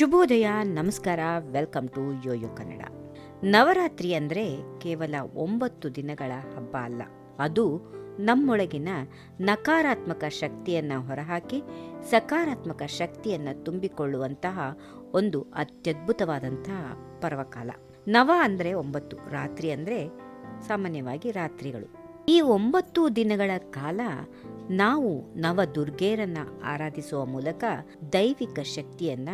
ಶುಭೋದಯ, ನಮಸ್ಕಾರ, welcome to YoYo Kannada. Navaratri ಅಂದರೆ ಕೇವಲ ಒಂಬತ್ತು ದಿನಗಳ ಹಬ್ಬ ಅಲ್ಲ, ಅದು ನಮ್ಮೊಳಗಿನ ನಕಾರಾತ್ಮಕ ಶಕ್ತಿಯನ್ನು ಹೊರಹಾಕಿ ಸಕಾರಾತ್ಮಕ ಶಕ್ತಿಯನ್ನು ತುಂಬಿಕೊಳ್ಳುವಂತಹ ಒಂದು ಅತ್ಯದ್ಭುತವಾದಂತಹ ಪರ್ವಕಾಲ. ನವ ಅಂದರೆ ಒಂಬತ್ತು, ರಾತ್ರಿ ಅಂದರೆ ಸಾಮಾನ್ಯವಾಗಿ ರಾತ್ರಿಗಳು. ಈ ಒಂಬತ್ತು ದಿನಗಳ ಕಾಲ ನಾವು ನವ ದುರ್ಗೆಯರನ್ನ ಆರಾಧಿಸುವ ಮೂಲಕ ದೈವಿಕ ಶಕ್ತಿಯನ್ನ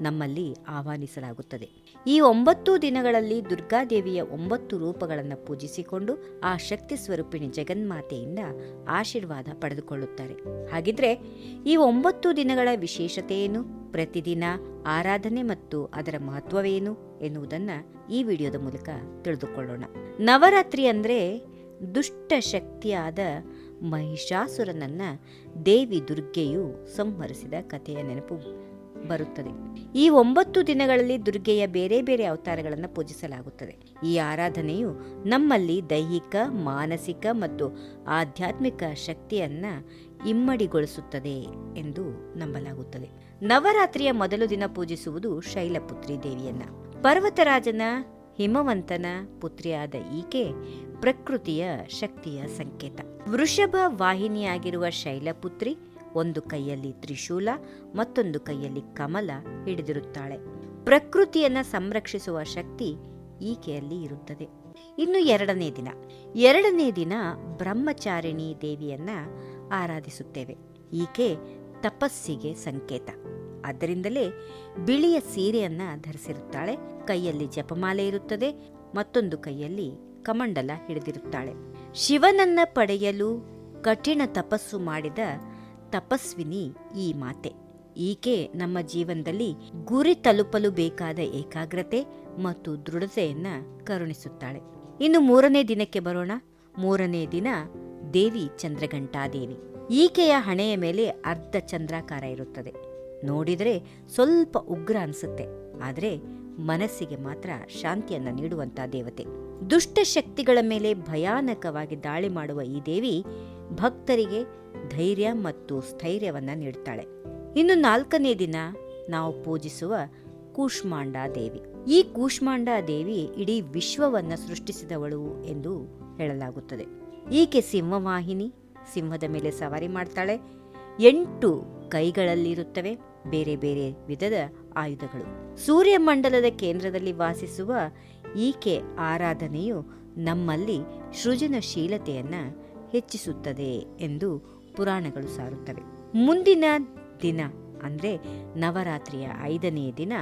ನಮ್ಮಲ್ಲಿ ಆಹ್ವಾನಿಸಲಾಗುತ್ತದೆ. ಈ ಒಂಬತ್ತು ದಿನಗಳಲ್ಲಿ ದುರ್ಗಾದೇವಿಯ ಒಂಬತ್ತು ರೂಪಗಳನ್ನು ಪೂಜಿಸಿಕೊಂಡು ಆ ಶಕ್ತಿ ಸ್ವರೂಪಿಣಿ ಜಗನ್ಮಾತೆಯಿಂದ ಆಶೀರ್ವಾದ ಪಡೆದುಕೊಳ್ಳುತ್ತಾರೆ. ಹಾಗಿದ್ರೆ ಈ ಒಂಬತ್ತು ದಿನಗಳ ವಿಶೇಷತೆ ಏನು ಪ್ರತಿದಿನ ಆರಾಧನೆ ಮತ್ತು ಅದರ ಮಹತ್ವವೇನು ಎನ್ನುವುದನ್ನ ಈ ವಿಡಿಯೋದ ಮೂಲಕ ತಿಳಿದುಕೊಳ್ಳೋಣ. ನವರಾತ್ರಿ ಅಂದ್ರೆ ದುಷ್ಟ ಶಕ್ತಿಯಾದ ಮಹಿಷಾಸುರನನ್ನ ದೇವಿ ದುರ್ಗೆಯು ಸಂಹರಿಸಿದ ಕಥೆಯ ನೆನಪು. ಬರುತ್ತದೆ. ಈ ಒಂಬತ್ತು ದಿನಗಳಲ್ಲಿ ದುರ್ಗೆಯ ಬೇರೆ ಬೇರೆ ಅವತಾರಗಳನ್ನು ಪೂಜಿಸಲಾಗುತ್ತದೆ. ಈ ಆರಾಧನೆಯು ನಮ್ಮಲ್ಲಿ ದೈಹಿಕ, ಮಾನಸಿಕ ಮತ್ತು ಆಧ್ಯಾತ್ಮಿಕ ಶಕ್ತಿಯನ್ನ ಇಮ್ಮಡಿಗೊಳಿಸುತ್ತದೆ ಎಂದು ನಂಬಲಾಗುತ್ತದೆ. ನವರಾತ್ರಿಯ ಮೊದಲು ದಿನ ಪೂಜಿಸುವುದು ಶೈಲಪುತ್ರಿ ದೇವಿಯನ್ನ. ಪರ್ವತರಾಜನ, ಹಿಮವಂತನ ಪುತ್ರಿಯಾದ ಈಕೆ ಪ್ರಕೃತಿಯ ಶಕ್ತಿಯ ಸಂಕೇತ. ವೃಷಭ ವಾಹಿನಿಯಾಗಿರುವ ಶೈಲಪುತ್ರಿ ಒಂದು ಕೈಯಲ್ಲಿ ತ್ರಿಶೂಲ, ಮತ್ತೊಂದು ಕೈಯಲ್ಲಿ ಕಮಲ ಹಿಡಿದಿರುತ್ತಾಳೆ. ಪ್ರಕೃತಿಯನ್ನ ಸಂರಕ್ಷಿಸುವ ಶಕ್ತಿ ಈಕೆಯಲ್ಲಿ ಇರುತ್ತದೆ. ಇನ್ನು ಎರಡನೇ ದಿನ. ಎರಡನೇ ದಿನ ಬ್ರಹ್ಮಚಾರಿಣಿ ದೇವಿಯನ್ನ ಆರಾಧಿಸುತ್ತೇವೆ. ಈಕೆ ತಪಸ್ಸಿಗೆ ಸಂಕೇತ. ಅದರಿಂದಲೇ ಬಿಳಿಯ ಸೀರೆಯನ್ನ ಧರಿಸಿರುತ್ತಾಳೆ. ಕೈಯಲ್ಲಿ ಜಪಮಾಲೆ ಇರುತ್ತದೆ. ಮತ್ತೊಂದು ಕೈಯಲ್ಲಿ ಕಮಂಡಲ ಹಿಡಿದಿರುತ್ತಾಳೆ. ಶಿವನನ್ನ ಪಡೆಯಲು ಕಠಿಣ ತಪಸ್ಸು ಮಾಡಿದ ತಪಸ್ವಿನಿ ಈ ಮಾತೆ. ಈಕೆ ನಮ್ಮ ಜೀವನದಲ್ಲಿ ಗುರಿ ತಲುಪಲು ಬೇಕಾದ ಏಕಾಗ್ರತೆ ಮತ್ತು ದೃಢತೆಯನ್ನ ಕರುಣಿಸುತ್ತಾಳೆ. ಇನ್ನು ಮೂರನೇ ದಿನಕ್ಕೆ ಬರೋಣ. ಮೂರನೇ ದಿನ ದೇವಿ ಚಂದ್ರಘಂಟಾದೇವಿ. ಈಕೆಯ ಹಣೆಯ ಮೇಲೆ ಅರ್ಧ ಚಂದ್ರಾಕಾರ ಇರುತ್ತದೆ. ನೋಡಿದರೆ ಸ್ವಲ್ಪ ಉಗ್ರ ಅನಿಸುತ್ತೆ. ಆದರೆ ಮನಸ್ಸಿಗೆ ಮಾತ್ರ ಶಾಂತಿಯನ್ನ ನೀಡುವಂತ ದೇವತೆ. ದುಷ್ಟ ಶಕ್ತಿಗಳ ಮೇಲೆ ಭಯಾನಕವಾಗಿ ದಾಳಿ ಮಾಡುವ ಈ ದೇವಿ ಭಕ್ತರಿಗೆ ಧೈರ್ಯ ಮತ್ತು ಸ್ಥೈರ್ಯವನ್ನು ನೀಡ್ತಾಳೆ. ಇನ್ನು ನಾಲ್ಕನೇ ದಿನ ನಾವು ಪೂಜಿಸುವ ಕೂಷ್ಮಾಂಡ ದೇವಿ. ಈ ಕೂಷ್ಮಾಂಡ ದೇವಿ ಇಡೀ ವಿಶ್ವವನ್ನ ಸೃಷ್ಟಿಸಿದವಳು ಎಂದು ಹೇಳಲಾಗುತ್ತದೆ. ಈಕೆ ಸಿಂಹವಾಹಿನಿ, ಸಿಂಹದ ಮೇಲೆ ಸವಾರಿ ಮಾಡ್ತಾಳೆ. ಎಂಟು ಕೈಗಳಲ್ಲಿರುತ್ತವೆ, ಬೇರೆ ಬೇರೆ ವಿಧದ ಆಯುಧಗಳು. ಸೂರ್ಯಮಂಡಲದ ಕೇಂದ್ರದಲ್ಲಿ ವಾಸಿಸುವ ಈಕೆ ಆರಾಧನೆಯು ನಮ್ಮಲ್ಲಿ ಸೃಜನಶೀಲತೆಯನ್ನ ಹೆಚ್ಚಿಸುತ್ತದೆ ಎಂದು ಪುರಾಣಗಳು ಸಾರುತ್ತವೆ. ಮುಂದಿನ ದಿನ ಅಂದರೆ ನವರಾತ್ರಿಯ ಐದನೆಯ ದಿನ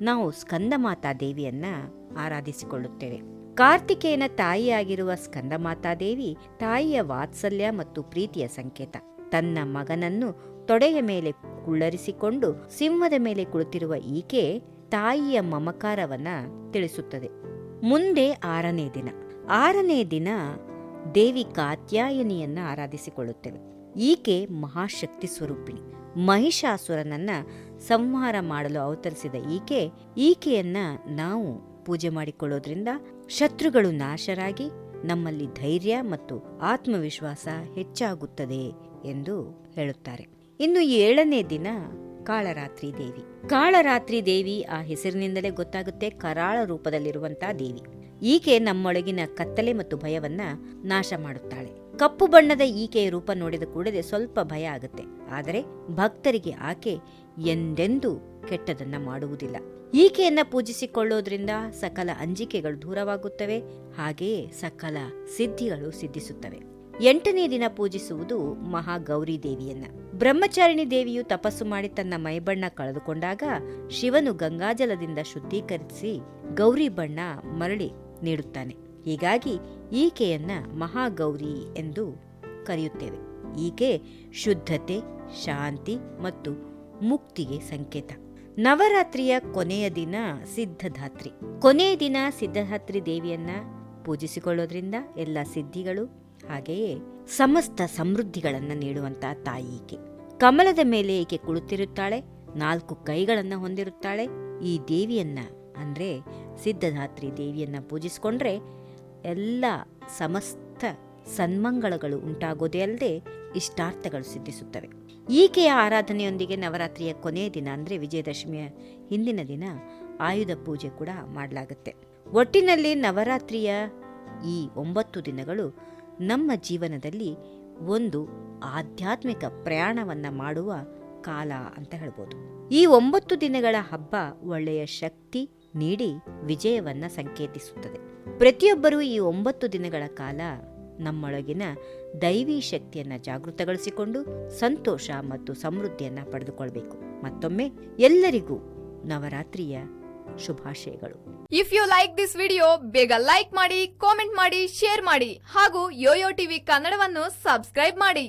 ನಾವು ಸ್ಕಂದಮಾತಾ ದೇವಿಯನ್ನು ಆರಾಧಿಸಿಕೊಳ್ಳುತ್ತೇವೆ. ಕಾರ್ತಿಕೇಯನ ತಾಯಿಯಾಗಿರುವ ಸ್ಕಂದಮಾತಾ ದೇವಿ ತಾಯಿಯ ವಾತ್ಸಲ್ಯ ಮತ್ತು ಪ್ರೀತಿಯ ಸಂಕೇತ. ತನ್ನ ಮಗನನ್ನು ತೊಡೆಯ ಮೇಲೆ ಕುಳ್ಳರಿಸಿಕೊಂಡು ಸಿಂಹದ ಮೇಲೆ ಕುಳಿತಿರುವ ಈಕೆ ತಾಯಿಯ ಮಮಕಾರವನ್ನ ತಿಳಿಸುತ್ತದೆ. ಮುಂದೆ ಆರನೇ ದಿನ. ಆರನೇ ದಿನ ದೇವಿ ಕಾತ್ಯಾಯನಿಯನ್ನು ಆರಾಧಿಸಿಕೊಳ್ಳುತ್ತೇವೆ. ಈಕೆ ಮಹಾಶಕ್ತಿ ಸ್ವರೂಪಿಣಿ. ಮಹಿಷಾಸುರನನ್ನ ಸಂಹಾರ ಮಾಡಲು ಅವತರಿಸಿದ ಈಕೆ, ಈಕೆಯನ್ನ ನಾವು ಪೂಜೆ ಮಾಡಿಕೊಳ್ಳೋದ್ರಿಂದ ಶತ್ರುಗಳು ನಾಶರಾಗಿ ನಮ್ಮಲ್ಲಿ ಧೈರ್ಯ ಮತ್ತು ಆತ್ಮವಿಶ್ವಾಸ ಹೆಚ್ಚಾಗುತ್ತದೆ ಎಂದು ಹೇಳುತ್ತಾರೆ. ಇನ್ನು ಏಳನೇ ದಿನ ಕಾಳರಾತ್ರಿ ದೇವಿ. ಕಾಳರಾತ್ರಿ ದೇವಿ ಆ ಹೆಸರಿನಿಂದಲೇ ಗೊತ್ತಾಗುತ್ತೆ ಕರಾಳ ರೂಪದಲ್ಲಿರುವಂತಹ ದೇವಿ. ಈಕೆ ನಮ್ಮೊಳಗಿನ ಕತ್ತಲೆ ಮತ್ತು ಭಯವನ್ನ ನಾಶ ಮಾಡುತ್ತಾಳೆ. ಕಪ್ಪು ಬಣ್ಣದ ಈಕೆಯ ರೂಪ ನೋಡಿದ ಕೂಡಲೇ ಸ್ವಲ್ಪ ಭಯ ಆಗುತ್ತೆ. ಆದರೆ ಭಕ್ತರಿಗೆ ಆಕೆ ಎಂದೆಂದೂ ಕೆಟ್ಟದನ್ನ ಮಾಡುವುದಿಲ್ಲ. ಈಕೆಯನ್ನ ಪೂಜಿಸಿಕೊಳ್ಳೋದ್ರಿಂದ ಸಕಲ ಅಂಜಿಕೆಗಳು ದೂರವಾಗುತ್ತವೆ. ಹಾಗೆಯೇ ಸಕಲ ಸಿದ್ಧಿಗಳು ಸಿದ್ಧಿಸುತ್ತವೆ. ಎಂಟನೇ ದಿನ ಪೂಜಿಸುವುದು ಮಹಾಗೌರಿ ದೇವಿಯನ್ನ. ಬ್ರಹ್ಮಚಾರಿಣಿ ದೇವಿಯು ತಪಸ್ಸು ಮಾಡಿ ತನ್ನ ಮೈಬಣ್ಣ ಕಳೆದುಕೊಂಡಾಗ ಶಿವನು ಗಂಗಾಜಲದಿಂದ ಶುದ್ಧೀಕರಿಸಿ ಗೌರಿ ಬಣ್ಣ ಮರಳಿ ನೀಡುತ್ತಾನೆ. ಹೀಗಾಗಿ ಈಕೆಯನ್ನು ಮಹಾಗೌರಿ ಎಂದು ಕರೆಯುತ್ತೇವೆ. ಈಕೆ ಶುದ್ಧತೆ, ಶಾಂತಿ ಮತ್ತು ಮುಕ್ತಿಗೆ ಸಂಕೇತ. ನವರಾತ್ರಿಯ ಕೊನೆಯ ದಿನ ಸಿದ್ಧಧಾತ್ರಿ. ಕೊನೆಯ ದಿನ ಸಿದ್ಧಧಾತ್ರಿ ದೇವಿಯನ್ನ ಪೂಜಿಸಿಕೊಳ್ಳೋದ್ರಿಂದ ಎಲ್ಲ ಸಿದ್ಧಿಗಳು, ಹಾಗೆಯೇ ಸಮಸ್ತ ಸಮೃದ್ಧಿಗಳನ್ನು ನೀಡುವಂತಹ ತಾಯಿ ಈಕೆ. ಕಮಲದ ಮೇಲೆ ಈಕೆ ಕುಳಿತಿರುತ್ತಾಳೆ, ನಾಲ್ಕು ಕೈಗಳನ್ನು ಹೊಂದಿರುತ್ತಾಳೆ, ಈ ದೇವಿಯನ್ನ ಅಂದ್ರೆ ಸಿದ್ಧಧಾತ್ರಿ ದೇವಿಯನ್ನು ಪೂಜಿಸಿಕೊಂಡ್ರೆ ಎಲ್ಲ ಸಮಸ್ತ ಸನ್ಮಂಗಳಗಳು ಉಂಟಾಗೋದೇ ಅಲ್ಲದೆ ಇಷ್ಟಾರ್ಥಗಳು ಸಿದ್ಧಿಸುತ್ತವೆ. ಈಕೆಯ ಆರಾಧನೆಯೊಂದಿಗೆ ನವರಾತ್ರಿಯ ಕೊನೆಯ ದಿನ ಅಂದರೆ ವಿಜಯದಶಮಿಯ ಹಿಂದಿನ ದಿನ ಆಯುಧ ಪೂಜೆ ಕೂಡ ಮಾಡಲಾಗುತ್ತೆ. ಒಟ್ಟಿನಲ್ಲಿ ನವರಾತ್ರಿಯ ಈ ಒಂಬತ್ತು ದಿನಗಳು ನಮ್ಮ ಜೀವನದಲ್ಲಿ ಒಂದು ಆಧ್ಯಾತ್ಮಿಕ ಪ್ರಯಾಣವನ್ನ ಮಾಡುವ ಕಾಲ ಅಂತ ಹೇಳ್ಬೋದು. ಈ ಒಂಬತ್ತು ದಿನಗಳ ಹಬ್ಬ ಒಳ್ಳೆಯ ಶಕ್ತಿ ನೀಡಿ ವಿಜಯವನ್ನ ಸಂಕೇತಿಸುತ್ತದೆ. ಪ್ರತಿಯೊಬ್ಬರೂ ಈ ಒಂಬತ್ತು ದಿನಗಳ ಕಾಲ ನಮ್ಮೊಳಗಿನ ದೈವಿ ಶಕ್ತಿಯನ್ನ ಜಾಗೃತಗೊಳಿಸಿಕೊಂಡು ಸಂತೋಷ ಮತ್ತು ಸಮೃದ್ಧಿಯನ್ನ ಪಡೆದುಕೊಳ್ಬೇಕು. ಮತ್ತೊಮ್ಮೆ ಎಲ್ಲರಿಗೂ ನವರಾತ್ರಿಯ ಶುಭಾಶಯಗಳು. If you like this video ಬೇಗ ಲೈಕ್ ಮಾಡಿ ಕಾಮೆಂಟ್ ಮಾಡಿ ಶೇರ್ ಮಾಡಿ ಹಾಗೂ ಯೋಯೋ ಟಿವಿ ಕನ್ನಡವನ್ನು ಸಬ್ಸ್ಕ್ರೈಬ್ ಮಾಡಿ.